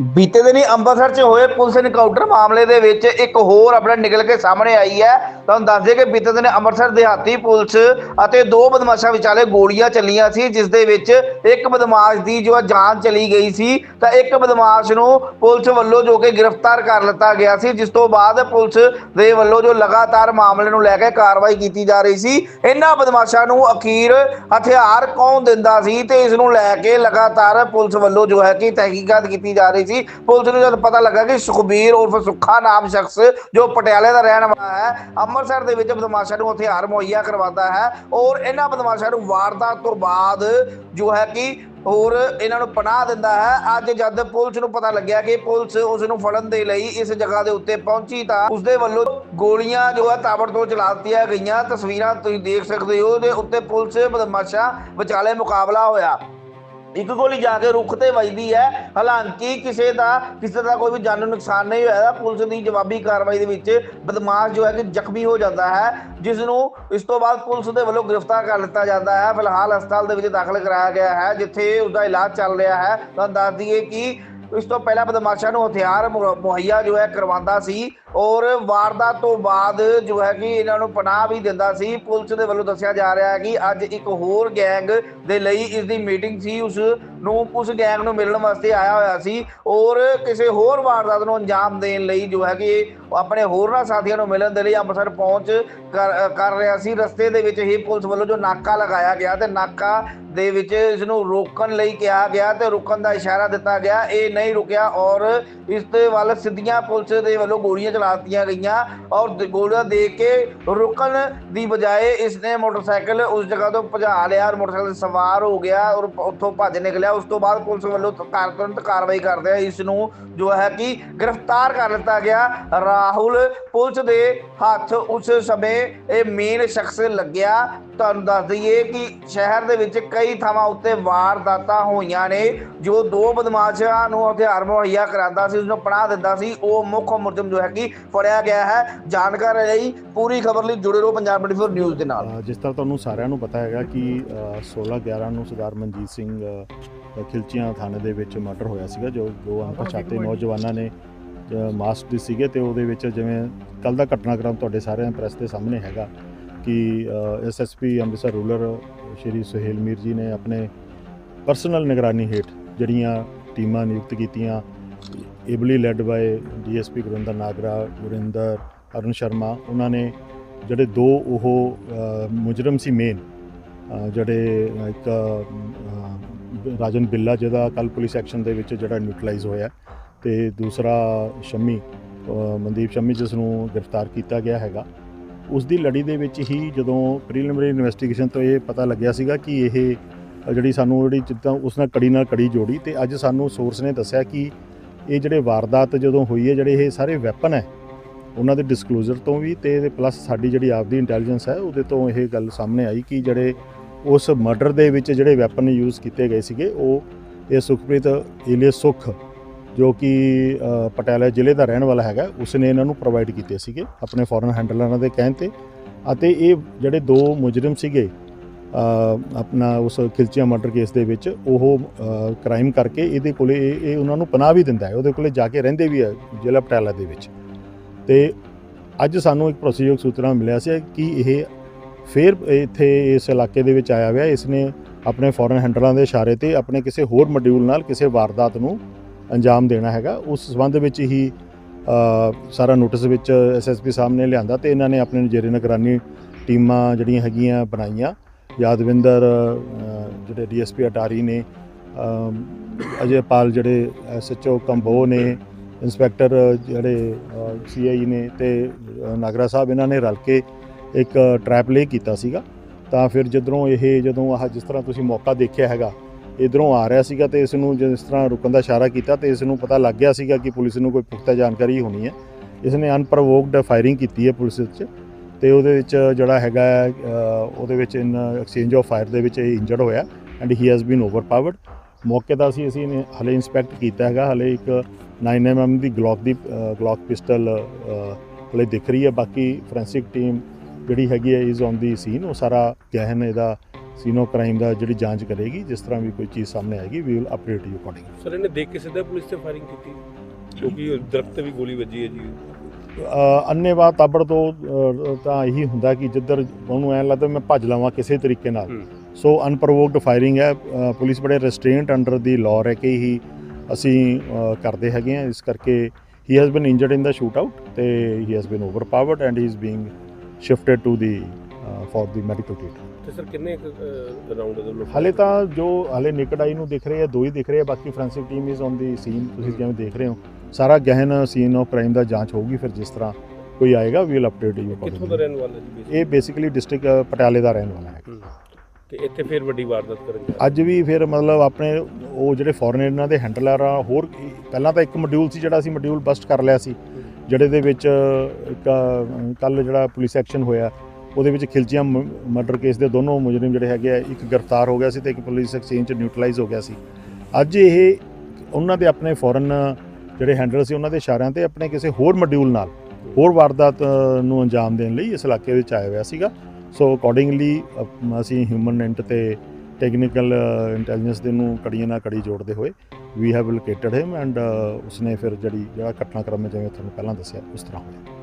ਬੀਤੇ ਦਿਨੀ ਅੰਮ੍ਰਿਤਸਰ 'ਚ ਹੋਏ ਪੁਲਿਸ ਇਨਕਾਊਂਟਰ ਮਾਮਲੇ ਦੇ ਵਿੱਚ ਇੱਕ ਹੋਰ ਅਪਡੇਟ ਨਿਕਲ ਕੇ ਸਾਹਮਣੇ ਆਈ ਹੈ। ਤੁਹਾਨੂੰ ਦੱਸ ਦਈਏ ਕਿ ਬੀਤੇ ਦਿਨ ਅੰਮ੍ਰਿਤਸਰ ਦਿਹਾਤੀ ਪੁਲਿਸ ਅਤੇ ਦੋ ਬਦਮਾਸ਼ਾਂ ਵਿਚਾਲੇ ਗੋਲੀਆਂ ਚੱਲੀਆਂ ਸੀ, ਜਿਸ ਦੇ ਵਿੱਚ ਇੱਕ ਬਦਮਾਸ਼ ਦੀ ਜੋ ਹੈ ਜਾਨ ਚਲੀ ਗਈ ਸੀ ਤਾਂ ਇੱਕ ਬਦਮਾਸ਼ ਨੂੰ ਪੁਲਿਸ ਵੱਲੋਂ ਜੋ ਕਿ ਗ੍ਰਿਫਤਾਰ ਕਰ ਲਿੱਤਾ ਗਿਆ ਸੀ, ਜਿਸ ਤੋਂ ਬਾਅਦ ਪੁਲਿਸ ਦੇ ਵੱਲੋਂ ਜੋ ਲਗਾਤਾਰ ਮਾਮਲੇ ਨੂੰ ਲੈ ਕੇ ਕਾਰਵਾਈ ਕੀਤੀ ਜਾ ਰਹੀ ਸੀ। ਇਹਨਾਂ ਬਦਮਾਸ਼ਾਂ ਨੂੰ ਅਖੀਰ ਹਥਿਆਰ ਕੌਣ ਦਿੰਦਾ ਸੀ ਤੇ ਇਸ ਨੂੰ ਲੈ ਕੇ ਲਗਾਤਾਰ ਪੁਲਿਸ ਵੱਲੋਂ ਜੋ ਹੈ ਕਿ ਤਹਿਕੀਕਾਤ ਕੀਤੀ ਜਾ ਰਹੀ ਸੀ। ਪੁਲਿਸ ਨੂੰ ਜਦ ਪਤਾ ਲੱਗਾ ਕਿ ਸੁਖਬੀਰ ਉਰਫ ਸੁੱਖਾ ਨਾਮ ਸ਼ਖਸ ਜੋ ਪਟਿਆਲੇ ਦਾ ਰਹਿਣ ਵਾਲਾ ਹੈ, ਅੰਮ੍ਰਿਤਸਰ ਦੇ ਵਿੱਚ ਬਦਮਾਸ਼ਾਂ ਨੂੰ ਹਥਿਆਰ ਮੁਹੱਈਆ ਕਰਵਾਉਂਦਾ ਹੈ ਔਰ ਇਹਨਾਂ ਬਦਮਾਸ਼ਾਂ ਨੂੰ ਵਾਰਦਾਤ ਤੋਂ ਬਾਅਦ ਜੋ ਹੈ ਕਿ ਹੋਰ ਇਹਨਾਂ ਨੂੰ ਪਨਾਹ ਦਿੰਦਾ ਹੈ। ਅੱਜ ਜਦ ਪੁਲਿਸ ਨੂੰ ਪਤਾ ਲੱਗਿਆ ਕਿ ਪੁਲਿਸ ਉਸ ਨੂੰ ਫੜਨ ਦੇ ਲਈ ਇਸ ਜਗ੍ਹਾ ਦੇ ਉੱਤੇ ਪਹੁੰਚੀ ਤਾਂ ਉਸ ਦੇ ਵੱਲੋਂ ਗੋਲੀਆਂ ਜੋ ਹੈ ਤਾਬੜਤੋੜ ਚਲਾ ਦਿੱਤੀਆਂ ਗਈਆਂ। ਤਸਵੀਰਾਂ ਤੁਸੀਂ ਦੇਖ ਸਕਦੇ ਹੋ। ਦੇ ਉੱਤੇ ਪੁਲਿਸ ਬਦਮਾਸ਼ਾਂ ਵਿਚਾਲੇ ਮੁਕਾਬਲਾ ਹੋਇਆ। ਇੱਕ ਗੋਲੀ ਜਾ ਕੇ ਰੁੱਖ ਤੇ ਵੱਜਦੀ ਹੈ ਹਾਲਾਂਕਿ ਕਿਸੇ ਦਾ ਕਿਸੇ ਦਾ ਕੋਈ ਵੀ ਜਾਨੀ ਨੁਕਸਾਨ ਨਹੀਂ ਹੋਇਆ ਹੈ। ਪੁਲਿਸ ਦੀ ਜਵਾਬੀ ਕਾਰਵਾਈ ਦੇ ਵਿੱਚ ਬਦਮਾਸ਼ ਜੋ ਹੈ ਕਿ ਜ਼ਖਮੀ ਹੋ ਜਾਂਦਾ ਹੈ ਜਿਸ ਨੂੰ ਇਸ ਤੋਂ ਬਾਅਦ ਪੁਲਿਸ ਦੇ ਵੱਲੋਂ ਗ੍ਰਿਫਤਾਰ ਕਰ ਲਿੱਤਾ ਜਾਂਦਾ ਹੈ ਫਿਲਹਾਲ ਹਸਪਤਾਲ ਦੇ ਵਿੱਚ ਦਾਖਲ ਕਰਾਇਆ ਗਿਆ ਹੈ, ਜਿੱਥੇ ਉਸ ਦਾ ਇਲਾਜ ਚੱਲ ਰਿਹਾ ਹੈ ਤੁਹਾਨੂੰ ਦੱਸ ਦਈਏ ਕਿ ਇਸ ਤੋਂ ਪਹਿਲਾਂ ਬਦਮਾਸ਼ਾਂ ਨੂੰ ਹਥਿਆਰ ਮੁਹੱਈਆ ਜੋ ਹੈ ਕਰਵਾਉਂਦਾ ਸੀ ਔਰ ਵਾਰਦਾਤ ਤੋਂ ਬਾਅਦ ਜੋ ਹੈ ਕਿ ਇਹਨਾਂ ਨੂੰ ਪਨਾਹ ਵੀ ਦਿੰਦਾ ਸੀ। ਪੁਲਿਸ ਦੇ ਵੱਲੋਂ ਦੱਸਿਆ ਜਾ ਰਿਹਾ ਹੈ ਕਿ ਅੱਜ ਇੱਕ ਹੋਰ ਗੈਂਗ ਦੇ ਲਈ ਇਸ ਦੀ ਮੀਟਿੰਗ ਸੀ। ਉਸ ਨੂੰ ਉਸ ਗੈਂਗ ਨੂੰ ਮਿਲਣ ਵਾਸਤੇ ਆਇਆ ਹੋਇਆ ਸੀ ਔਰ ਕਿਸੇ ਹੋਰ ਵਾਰਦਾਤ ਨੂੰ ਅੰਜਾਮ ਦੇਣ ਲਈ ਜੋ ਹੈ ਕਿ ਆਪਣੇ ਹੋਰਨਾਂ ਸਾਥੀਆਂ ਨੂੰ ਮਿਲਣ ਦੇ ਲਈ ਅੰਮ੍ਰਿਤਸਰ ਪਹੁੰਚ ਕਰ ਕਰ ਰਿਹਾ ਸੀ। ਰਸਤੇ ਦੇ ਵਿੱਚ ਹੀ ਪੁਲਿਸ ਵੱਲੋਂ ਜੋ ਨਾਕਾ ਲਗਾਇਆ ਗਿਆ ਤੇ ਨਾਕਾ ਦੇ ਵਿੱਚ ਇਸ ਨੂੰ ਰੋਕਣ ਲਈ ਕਿਹਾ ਗਿਆ ਤੇ ਰੁਕਣ ਦਾ ਇਸ਼ਾਰਾ ਦਿੱਤਾ ਗਿਆ। ਇਹ ਨਹੀਂ ਰੁਕਿਆ ਔਰ ਇਸ ਦੇ ਵੱਲ ਸਿੱਧੀਆਂ ਪੁਲਿਸ ਦੇ ਵੱਲੋਂ ਗੋਲੀਆਂ ਚਲਾ ਦਿੱਤੀਆਂ ਗਈਆਂ ਔਰ ਗੋਲੀਆਂ ਦੇ ਕੇ ਰੁਕਣ ਦੀ ਬਜਾਏ ਇਸ ਨੇ ਮੋਟਰਸਾਈਕਲ ਉਸ ਜਗ੍ਹਾ ਤੋਂ ਭਜਾ ਲਿਆ ਔਰ ਮੋਟਰਸਾਈਕਲ ਸਵਾਰ ਹੋ ਗਿਆ ਔਰ ਉੱਥੋਂ ਭੱਜ ਨਿਕਲਿਆ। ਉਸ ਤੋਂ ਬਾਅਦ ਪੁਲਿਸ ਵੱਲੋਂ ਤੁਰੰਤ ਕਾਰਵਾਈ ਕਰਦੇ ਆ। ਇਸ ਨੂੰ ਜੋ ਹੈ ਕਿ ਗ੍ਰਿਫਤਾਰ ਕਰ ਲਿੱਤਾ ਗਿਆ। ਰਾਹੁਲ ਪੁਲਿਸ ਦੇ ਹੱਥ ਉਸ ਸਮੇਂ ਇਹ ਮੇਨ ਸ਼ਖਸ ਲੱਗਿਆ। ਤੁਹਾਨੂੰ ਦੱਸ ਦਈਏ ਕਿ ਸ਼ਹਿਰ ਦੇ ਵਿੱਚ ਕਈ ਥਾਵਾਂ ਉੱਤੇ ਵਾਰਦਾਤਾਂ ਹੋਈਆਂ ਨੇ। ਜੋ ਦੋ ਬਦਮਾਸ਼ਾਂ ਨੂੰ ਹਥਿਆਰ ਮੁਹੱਈਆ ਕਰਾਉਂਦਾ ਸੀ ਉਸ ਨੂੰ ਪਨਾਹ ਦਿੰਦਾ ਸੀ। ਉਹ ਮੁੱਖ ਮੁਲਜ਼ਮ ਜੋ ਹੈ ਕਿ ਫੜਿਆ ਗਿਆ ਹੈ। ਜਾਣਕਾਰੀ ਲਈ ਪੂਰੀ ਖਬਰ ਲਈ ਜੁੜੇ ਰਹੋ ਪੰਜਾਬ 24 ਨਿਊਜ਼ ਦੇ ਨਾਲ। ਜਿਸ ਤਰ੍ਹਾਂ ਤੁਹਾਨੂੰ ਸਾਰਿਆਂ ਨੂੰ ਪਤਾ ਹੈਗਾ ਕਿ 16 11 ਨੂੰ ਸਰਦਾਰ ਮਨਜੀਤ ਸਿੰਘ ਖਿਲਚੀਆਂ ਥਾਣੇ ਦੇ ਵਿੱਚ ਮਰਡਰ ਹੋਇਆ ਸੀਗਾ, ਜੋ ਦੋ ਅਣਪਛਾਤੇ ਨੌਜਵਾਨਾਂ ਨੇ ਮਾਸਕ ਦੇ ਸੀਗੇ ਤੇ ਉਹਦੇ ਵਿੱਚ ਜਿਵੇਂ ਕੱਲ ਦਾ ਘਟਨਾਕ੍ਰਮ ਤੁਹਾਡੇ ਸਾਰਿਆਂ ਪ੍ਰੈਸ ਦੇ ਸਾਹਮਣੇ ਹੈਗਾ ਕਿ ਐਸਐਸਪੀ ਅੰਮ੍ਰਿਤਸਰ ਰੂਰਲ ਸ਼੍ਰੀ ਸੁਹੇਲ ਮੀਰ ਜੀ ਨੇ ਆਪਣੇ ਪਰਸਨਲ ਨਿਗਰਾਨੀ ਹੇਠ ਜਿਹੜੀਆਂ ਟੀਮਾਂ ਨਿਯੁਕਤ ਕੀਤੀਆਂ, ably led by DSP Gurinder Nagra, Gurinder Arun Sharma, ਉਹਨਾਂ ਨੇ ਜਿਹੜੇ ਦੋ ਉਹ ਮੁਜਰਮ ਸੀ ਮੇਨ ਜਿਹੜੇ ਇੱਕ ਰਾਜਨ ਬਿੱਲਾ ਜਿਹਦਾ ਕੱਲ ਪੁਲਿਸ ਐਕਸ਼ਨ ਦੇ ਵਿੱਚ ਜਿਹੜਾ ਨਿਊਟਰਲਾਈਜ਼ ਹੋਇਆ ਤੇ ਦੂਸਰਾ ਸ਼ੰਮੀ ਮਨਦੀਪ ਸ਼ੰਮੀ ਜਿਸ ਨੂੰ ਗ੍ਰਿਫਤਾਰ ਕੀਤਾ ਗਿਆ ਹੈਗਾ। ਉਸ ਦੀ ਲੜੀ ਦੇ ਵਿੱਚ ਹੀ ਜਦੋਂ ਪ੍ਰੀਲਿਮਿਨਰੀ ਇਨਵੈਸਟੀਗੇਸ਼ਨ ਤੋਂ ਇਹ ਪਤਾ ਲੱਗਿਆ ਸੀਗਾ ਕਿ ਇਹ ਜਿਹੜੀ ਸਾਨੂੰ ਜਿਹੜੀ ਜਿੱਦਾਂ ਉਸ ਨਾਲ ਕੜੀ ਨਾਲ ਕੜੀ ਜੋੜੀ ਤੇ ਅੱਜ ਸਾਨੂੰ ਸੋਰਸ ਨੇ ਦੱਸਿਆ ਕਿ ਇਹ ਜਿਹੜੇ ਵਾਰਦਾਤ ਜਦੋਂ ਹੋਈ ਹੈ, ਜਿਹੜੇ ਇਹ ਸਾਰੇ ਵੈਪਨ ਹੈ, ਉਹਨਾਂ ਦੇ ਡਿਸਕਲੋਜ਼ਰ ਤੋਂ ਵੀ ਤੇ ਪਲੱਸ ਸਾਡੀ ਜਿਹੜੀ ਆਪਦੀ ਇੰਟੈਲੀਜੈਂਸ ਹੈ, ਉਹਦੇ ਤੋਂ ਇਹ ਗੱਲ ਸਾਹਮਣੇ ਆਈ ਕਿ ਜਿਹੜੇ ਉਸ ਮਰਡਰ ਦੇ ਵਿੱਚ ਜਿਹੜੇ ਵੈਪਨ ਯੂਜ਼ ਕੀਤੇ ਗਏ ਸੀਗੇ, ਉਹ ਇਹ ਸੁਖਪ੍ਰੀਤ ਏਲੀਅਸ ਸੁਖ, ਜੋ ਕਿ ਪਟਿਆਲਾ ਜ਼ਿਲ੍ਹੇ ਦਾ ਰਹਿਣ ਵਾਲਾ ਹੈਗਾ, ਉਸਨੇ ਇਹਨਾਂ ਨੂੰ ਪ੍ਰੋਵਾਈਡ ਕੀਤੇ ਸੀਗੇ ਆਪਣੇ ਫੋਰਨ ਹੈਂਡਲਰਾਂ ਦੇ ਕਹਿਣ ਤੇ। ਅਤੇ ਇਹ ਜਿਹੜੇ ਦੋ ਮੁਜਰਮ ਸੀਗੇ ਆਪਣਾ ਉਸ ਖਿਲਚੀਆਂ ਮਰਡਰ ਕੇਸ ਦੇ ਵਿੱਚ, ਉਹ ਕ੍ਰਾਈਮ ਕਰਕੇ ਇਹਦੇ ਕੋਲੇ ਇਹ ਇਹ ਉਹਨਾਂ ਨੂੰ ਪਨਾਹ ਵੀ ਦਿੰਦਾ ਹੈ। ਉਹਦੇ ਕੋਲੇ ਜਾ ਕੇ ਰਹਿੰਦੇ ਵੀ ਹੈ ਜ਼ਿਲ੍ਹਾ ਪਟਿਆਲਾ ਦੇ ਵਿੱਚ। ਤੇ ਅੱਜ ਸਾਨੂੰ ਇੱਕ ਭਰੋਸੇਯੋਗ ਸੂਤਰਾਂ ਮਿਲਿਆ ਸੀ ਕਿ ਇਹ ਫਿਰ ਇੱਥੇ ਇਸ ਇਲਾਕੇ ਦੇ ਵਿੱਚ ਆਇਆ ਹੋਇਆ। ਇਸ ਨੇ ਆਪਣੇ ਫੋਰਨ ਹੈਂਡਲਰਾਂ ਦੇ ਇਸ਼ਾਰੇ ਤੇ ਆਪਣੇ ਕਿਸੇ ਹੋਰ ਮੋਡਿਊਲ ਨਾਲ ਕਿਸੇ ਵਾਰਦਾਤ ਨੂੰ ਅੰਜਾਮ ਦੇਣਾ ਹੈਗਾ। ਉਸ ਸਬੰਧ ਵਿੱਚ ਹੀ ਸਾਰਾ ਨੋਟਿਸ ਵਿੱਚ ਐਸਐਸਪੀ ਸਾਹਿਬ ਨੇ ਲਿਆਂਦਾ ਤੇ ਇਹਨਾਂ ਨੇ ਆਪਣੇ ਜੇਰੇ ਨਿਗਰਾਨੀ ਟੀਮਾਂ ਜਿਹੜੀਆਂ ਹੈਗੀਆਂ ਬਣਾਈਆਂ। ਯਾਦਵਿੰਦਰ ਅ, ਜਿਹੜੇ ਡੀਐਸਪੀ ਅਟਾਰੀ ਨੇ ਅਜੇ ਪਾਲ ਜਿਹੜੇ ਐਸਐਚਓ ਕੰਬੋ ਨੇ ਇੰਸਪੈਕਟਰ ਜਿਹੜੇ ਸੀਆਈ ਨੇ ਤੇ ਨਾਗਰਾ ਸਾਹਿਬ ਇਹਨਾਂ ਨੇ ਰਲ ਕੇ ਇੱਕ ਟਰੈਪ ਲੇ ਕੀਤਾ ਸੀਗਾ। ਤਾਂ ਫਿਰ ਜਦੋਂ ਇਹ ਜਦੋਂ ਆਹ ਜਿਸ ਤਰ੍ਹਾਂ ਤੁਸੀਂ ਮੌਕਾ ਦੇਖਿਆ ਹੈਗਾ, ਇਧਰੋਂ ਆ ਰਿਹਾ ਸੀਗਾ ਤੇ ਇਸ ਨੂੰ ਜਿਸ ਤਰ੍ਹਾਂ ਰੁਕਣ ਦਾ ਇਸ਼ਾਰਾ ਕੀਤਾ ਤੇ ਇਸ ਨੂੰ ਪਤਾ ਲੱਗ ਗਿਆ ਸੀਗਾ ਕਿ ਪੁਲਿਸ ਨੂੰ ਕੋਈ ਪੁਖਤਾ ਜਾਣਕਾਰੀ ਹੋਣੀ ਹੈ। ਇਸ ਨੇ ਅਨਪਰਵੋਕਡ ਫਾਇਰਿੰਗ ਕੀਤੀ ਹੈ ਪੁਲਿਸ ਵਿੱਚ ਤੇ ਉਹਦੇ ਵਿੱਚ ਜਿਹੜਾ ਹੈਗਾ ਉਹਦੇ ਵਿੱਚ ਇਨ ਐਕਸਚੇਂਜ ਆਫ ਫਾਇਰ ਦੇ ਵਿੱਚ ਇਹ ਇੰਜਰਡ ਹੋਇਆ ਐਂਡ ਹੀ ਹੈਜ਼ ਬੀਨ ਓਵਰਪਾਵਰਡ ਮੌਕੇ ਦਾ ਅਸੀਂ ਅਸੀਂ ਨੇ ਹਲੇ ਇਨਸਪੈਕਟ ਕੀਤਾ ਹੈਗਾ, ਹਲੇ ਇੱਕ 9mm ਦੀ ਗਲੌਕ ਦੀ ਗਲੌਕ ਪਿਸਟਲ ਹਲੇ ਦਿਖ ਰਹੀ ਹੈ। ਬਾਕੀ ਫੋਰੈਂਸਿਕ ਟੀਮ ਜਿਹੜੀ ਹੈਗੀ ਹੈ ਇਜ਼ ਔਨ ਦੀ ਸੀਨ ਉਹ ਸਾਰਾ ਗਹਿਨ ਇਹਦਾ ਸੀਨੋ ਕ੍ਰਾਈਮ ਦਾ ਜਿਹੜੀ ਜਾਂਚ ਕਰੇਗੀ ਜਿਸ ਤਰ੍ਹਾਂ ਵੀ ਕੋਈ ਚੀਜ਼ ਸਾਹਮਣੇ ਆਏਗੀ we will update you according sir ਇਹਨੇ ਦੇਖ ਕੇ ਸਿੱਧਾ ਪੁਲਿਸ ਤੇ ਫਾਇਰਿੰਗ ਕੀਤੀ ਕਿਉਂਕਿ ਦਰਖਤ ਤੇ ਵੀ ਗੋਲੀ ਵੱਜੀ ਹੈ ਜੀ। ਅੰਨੇਵਾਹ ਤਾਬੜ ਤੋਂ ਤਾਂ ਇਹੀ ਹੁੰਦਾ ਕਿ ਜਿੱਧਰ ਉਹਨੂੰ ਐਂ ਲੱਗਦਾ ਮੈਂ ਭੱਜ ਲਵਾਂ ਕਿਸੇ ਤਰੀਕੇ ਨਾਲ। ਸੋ ਅਨਪਰੋਵੋਕਡ ਫਾਇਰਿੰਗ ਹੈ ਪੁਲਿਸ ਬੜੇ ਰੈਸਟ੍ਰੇਨਟ ਅੰਡਰ ਦੀ ਲਾਅ ਰਹਿ ਕੇ ਹੀ ਅਸੀਂ ਕਰਦੇ ਹੈਗੇ ਆ ਇਸ ਕਰਕੇ he has been injured in the shootout ਤੇ he has been overpowered and he is being shifted to the for the medical treatment ਤੇ ਸਰ ਕਿੰਨੇ ਰਾਉਂਡ ਦੇ ਵੱਲੋਂ ਹਾਲੇ ਤਾਂ ਜੋ ਹਾਲੇ ਨਿਕਟ ਆਈ ਨੂੰ ਦਿਖ ਰਹੇ ਆ ਦੋ ਹੀ ਦਿਖ ਰਹੇ ਆ ਬਾਕੀ forensic team is on the scene ਤੁਸੀਂ ਜਿਵੇਂ ਦੇਖ ਰਹੇ ਹੋ। ਸਾਰਾ ਗਹਿਨ ਸੀਨ ਆਫ ਕ੍ਰਾਈਮ ਦਾ ਜਾਂਚ ਹੋਊਗੀ ਫਿਰ ਜਿਸ ਤਰ੍ਹਾਂ ਕੋਈ ਆਏਗਾ ਵਿਲ ਅਪਡੇਟ ਯੂ ਕਿੱਥੋਂ ਦਾ ਰਹਿਣ ਵਾਲਾ ਜੀ? ਇਹ ਬੇਸਿਕਲੀ ਡਿਸਟ੍ਰਿਕਟ ਪਟਿਆਲੇ ਦਾ ਰਹਿਣ ਵਾਲਾ ਹੈ। ਤੇ ਇੱਥੇ ਫਿਰ ਵੱਡੀ ਵਾਰਦਾਤ ਕਰਨ ਜਾ ਅੱਜ ਵੀ ਫਿਰ ਮਤਲਬ ਆਪਣੇ ਉਹ ਜਿਹੜੇ ਫੋਰਨਰ ਦੇ ਹੈਂਡਲਰ ਆ ਹੋਰ ਪਹਿਲਾਂ ਤਾਂ ਇੱਕ ਮੋਡਿਊਲ ਸੀ ਜਿਹੜਾ ਅਸੀਂ ਮੋਡਿਊਲ ਬਸਟ ਕਰ ਲਿਆ ਸੀ। ਜਿਹੜੇ ਦੇ ਵਿੱਚ, ਇੱਕ ਕੱਲ ਜਿਹੜਾ ਪੁਲਿਸ ਐਕਸ਼ਨ ਹੋਇਆ, ਉਹਦੇ ਵਿੱਚ ਖਿਲਚੀਆਂ ਮਰਡਰ ਕੇਸ ਦੇ ਦੋਨੋਂ ਮੁਜਰਮ ਜਿਹੜੇ ਹੈਗੇ ਆ, ਇੱਕ ਗ੍ਰਿਫਤਾਰ ਹੋ ਗਿਆ ਸੀ ਤੇ ਇੱਕ ਪੁਲਿਸ ਐਕਸਚੇਂਜ ਚ ਨਿਊਟਰਲਾਈਜ਼ ਹੋ ਗਿਆ ਸੀ। ਅੱਜ ਇਹ ਉਹਨਾਂ ਦੇ ਆਪਣੇ ਫੋਰਨ ਜਿਹੜੇ ਹੈਂਡਲਰ ਸੀ, ਉਹਨਾਂ ਦੇ ਇਸ਼ਾਰਿਆਂ ਤੇ ਆਪਣੇ ਕਿਸੇ ਹੋਰ ਮੋਡਿਊਲ ਨਾਲ, ਹੋਰ ਵਾਰਦਾਤ ਨੂੰ ਅੰਜਾਮ ਦੇਣ ਲਈ ਇਸ ਇਲਾਕੇ ਵਿੱਚ ਆਇਆ ਹੋਇਆ ਸੀਗਾ। ਸੋ ਅਕੋਰਡਿੰਗਲੀ ਅਸੀਂ ਹਿਊਮਨ ਇੰਟ ਤੇ ਟੈਕਨੀਕਲ ਇੰਟੈਲੀਜੈਂਸ ਦੇ ਨੂੰ ਕੜੀਆਂ ਨਾਲ ਕੜੀ ਜੋੜਦੇ ਹੋਏ we have located him and ਉਸਨੇ ਫਿਰ ਜਿਹੜੀ ਜਿਹੜਾ ਘਟਨਾਕ੍ਰਮ ਹੈ ਜਿਵੇਂ ਤੁਹਾਨੂੰ ਪਹਿਲਾਂ ਦੱਸਿਆ ਉਸ ਤਰ੍ਹਾਂ ਹੋਇਆ